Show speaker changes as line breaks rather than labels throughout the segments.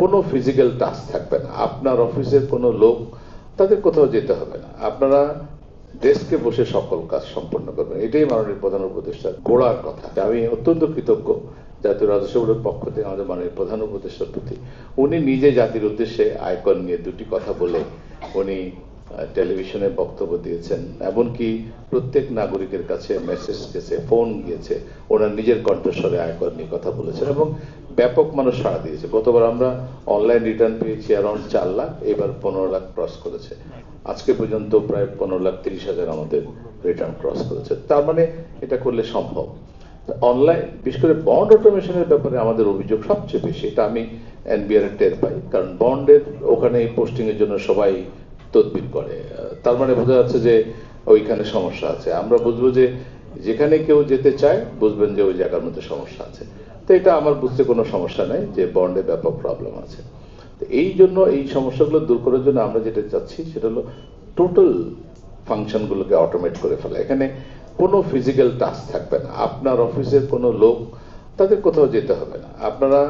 কোনো physical task থাকবে না। আপনার অফিসের কোনো লোক, তাদের কোথাও যেতে হবে না। আপনারা ডেস্কে বসে সকল কাজ সম্পন্ন করবেন। এটাই মাননীয় প্রধান উপদেষ্টার গোড়ার কথা। আমি অত্যন্ত কৃতজ্ঞ জাতীয় রাজস্ব বোর্ডের পক্ষ থেকে আমাদের মাননীয় প্রধান উপদেষ্টার প্রতি। উনি নিজে জাতির উদ্দেশ্যে আয়কর নিয়ে দুটি কথা বলে উনি টেলিভিশনে বক্তব্য দিয়েছেন, এমনকি প্রত্যেক নাগরিকের কাছে মেসেজ গেছে ফোন গিয়েছে ওনার নিজের কণ্ঠস্বরে আয়কর নিয়ে কথা বলেছেন এবং ব্যাপক মানুষ সাড়া দিয়েছে। গতবার আমরা অনলাইন রিটার্ন পেয়েছি অ্যারাউন্ড চার লাখ, এবার পনেরো লাখ ক্রস করেছে। আজকে পর্যন্ত প্রায় পনেরো লাখ তিরিশ হাজার আমাদের রিটার্ন ক্রস করেছে। তার মানে এটা করলে সম্ভব। অনলাইন বিশেষ করে বন্ড অটোমেশনের ব্যাপারে আমাদের অভিযোগ সবচেয়ে বেশি, এটা আমি এনবিআর টের পাই। কারণ বন্ডের ওখানে পোস্টিং এর জন্য সবাই তদবির করে। তার মানে বোঝা যাচ্ছে যে ওইখানে সমস্যা আছে। আমরা বুঝব যে যেখানে কেউ যেতে চায়, বুঝবেন যে ওই জায়গার মধ্যে সমস্যা আছে। তো এটা আমার বুঝতে কোনো সমস্যা নেই যে বন্ডে ব্যাপক প্রবলেম আছে। তো এই জন্য এই সমস্যাগুলো দূর করার জন্য আমরা যেটা চাচ্ছি সেটা হলো টোটাল ফাংশনগুলোকে অটোমেট করে ফেলা। এখানে কোনো ফিজিক্যাল টাস্ক থাকবে না। আপনার অফিসের কোনো লোক, তাদের কোথাও যেতে হবে না। আপনারা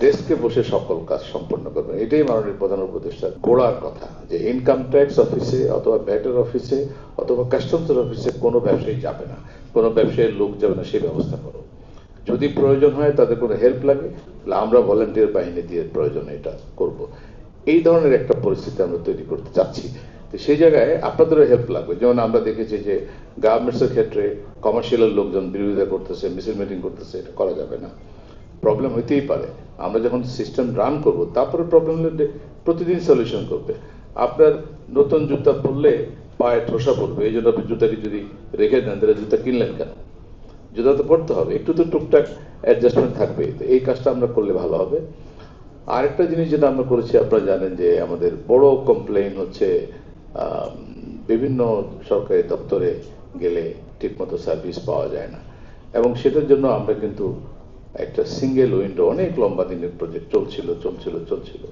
ডেস্কে বসে সকল কাজ সম্পন্ন করবেন। এটাই মাননীয় প্রধান উপদেষ্টার গোড়ার কথা, যে ইনকাম ট্যাক্স অফিসে অথবা ব্যাটের অফিসে অথবা কাস্টমসের অফিসে কোনো ব্যবসায়ী যাবে না। কোনো ব্যবসায়ীর লোক যাবে না সেই ব্যবস্থা করো। যদি প্রয়োজন হয় তাদের কোনো হেল্প লাগে আমরা ভলেন্টিয়ার বাহিনী দিয়ে প্রয়োজনে এটা করব। এই ধরনের একটা পরিস্থিতি আমরা তৈরি করতে চাচ্ছি। তো সেই জায়গায় আপনাদেরও হেল্প লাগবে। যেমন আমরা দেখেছি যে গার্মেন্টস এর ক্ষেত্রে কমার্শিয়ালের লোকজন বিরোধিতা করতেছে মিছিল মিটিং করতেছে, এটা করা যাবে না। প্রবলেম হইতেই পারে। আমরা যখন সিস্টেম রান করব, তারপরে প্রবলেম হলে প্রতিদিন সলিউশন করবে। আপনার নতুন জুতা পরলে পায়ে ঠোসা পড়বে। এই জন্য আপনি জুতাকে যদি রেখে দেন, তাহলে জুতা কিনলেন কেন? জুতা তো পড়তে হবে। একটু তো টুকটাক অ্যাডজাস্টমেন্ট থাকবে। তো এই কাজটা আমরা করলে ভালো হবে। আরেকটা জিনিস যেটা আমরা করেছি, আপনারা জানেন যে আমাদের বড় কমপ্লেইন হচ্ছে বিভিন্ন সরকারি দপ্তরে গেলে ঠিকমতো সার্ভিস পাওয়া যায় না। এবং সেটার জন্য আমরা কিন্তু একটা সিঙ্গেল উইন্ডো অনেক লম্বা দিনের প্রজেক্ট চলছিল চলছিল চলছিল।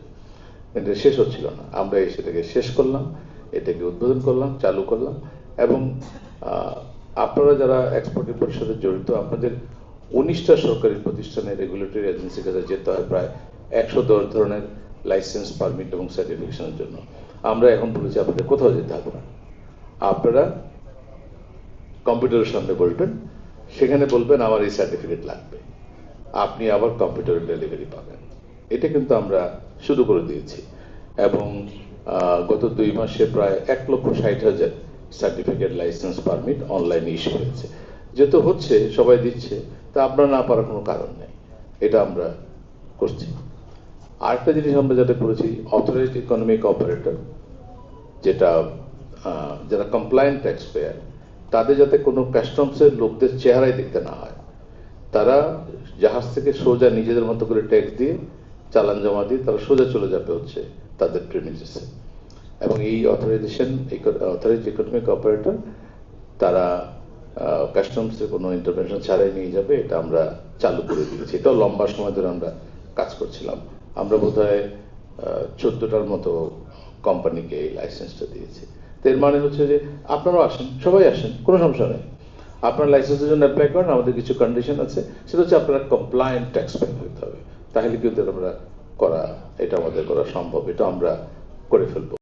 কিন্তু শেষ হচ্ছিল না। আমরা সেটাকে শেষ করলাম, এটাকে উদ্বোধন করলাম, চালু করলাম এবং আপনারা যারা এক্সপোর্ট পরিষদে জড়িত, আপনাদের উনিশটা সরকারি প্রতিষ্ঠানে রেগুলেটরি এজেন্সির কাছে যেতে হয় প্রায় একশো দশ ধরনের লাইসেন্স পারমিট এবং সার্টিফিকেশনের জন্য। আমরা এখন বলেছি আপনাদের কোথাও যেতে হবে না। আপনারা কম্পিউটারের সামনে বসবেন সেখানে বলবেন আমার এই সার্টিফিকেট লাগবে। আপনি আবার কম্পিউটারের ডেলিভারি পাবেন। এটা কিন্তু আমরা শুরু করে দিয়েছি। এবং গত দুই মাসে প্রায় এক লক্ষ ষাট হাজার সার্টিফিকেট লাইসেন্স পারমিট অনলাইনে ইস্যু হয়েছে। যেহেতু হচ্ছে, সবাই দিচ্ছে, তা আপনারা না পারার কোনো কারণ নেই। এটা আমরা করছি। আরেকটা জিনিস আমরা যেটা করেছি অথরাইজড ইকোনমিক অপারেটর যেটা যারা কমপ্লায়েন্ট ট্যাক্স পেয়ার তাদের যাতে কোনো কাস্টমসের লোকদের চেহারাই দেখতে না হয়। তারা জাহাজ থেকে সোজা নিজেদের মতো করে ট্যাক্স দিয়ে চালান জমা দিয়ে তারা সোজা চলে যাবে হচ্ছে তাদের প্রেমিজেসে এবং এই অথরাইজেশন অথরাইজ ইকোনমিক অপারেটর তারা কাস্টমসের কোনো ইন্টারভেনশন ছাড়াই নিয়ে যাবে, এটা আমরা চালু করে দিয়েছি এটাও লম্বা সময় ধরে আমরা কাজ করছিলাম। আমরা বোধ হয় চোদ্দটার মতো কোম্পানিকে এই লাইসেন্সটা দিয়েছি। তো এর মানে হচ্ছে যে আপনারাও আসেন, সবাই আসেন, কোনো সমস্যা নেই। আপনার লাইসেন্সের জন্য অ্যাপ্লাই করেন, আমাদের কিছু কন্ডিশন আছে, সেটা হচ্ছে আপনার কমপ্লায়েন্ট ট্যাক্স পে করতে হবে। তাহলে কিন্তু আমরা করা, এটা আমাদের করা সম্ভব, এটা আমরা করে ফেলব।